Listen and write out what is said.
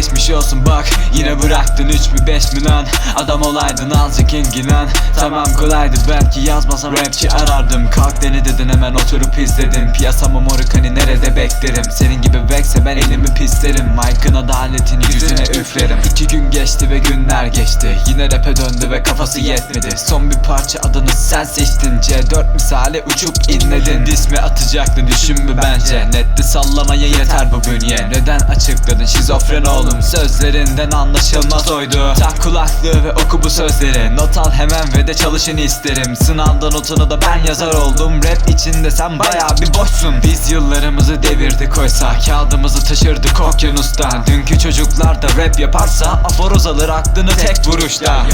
Geçmiş olsun bak. Yine bıraktın 3 mü 5 mi lan? Adam olaydın azıcık ilgilen Tamam kolaydı belki yazmasam rapçi arardım. Kalk dene dedin hemen oturup izledim. Piyasamı moruk hani nerede beklerim? Senin gibi bekse ben elimi pislerim. Mike'ın adaletini yüzüne üflerim. İki gün geçti ve günler geçti. Yine rap'e döndü ve kafası yetmedi. Son bir parça adını sen seçtin. C4 misali uçup inledin. Diss mi atacaktın düşün mü bence? Netti sallamaya yeter bu bünye. Neden açıkladın şizofren oğlum? Sözlerinden anlaşılmaz oydu. Tak kulaklığı ve oku bu sözleri. Not al hemen ve de çalışını isterim. Sınavda notunu da ben yazar oldum. Rap içinde sen baya bir boşsun. Biz yıllarımızı devirdik oysa. Kağıdımızı taşırdık okyanustan. Dünkü çocuklar da rap yaparsa Aforoz alır aklını tek vuruşta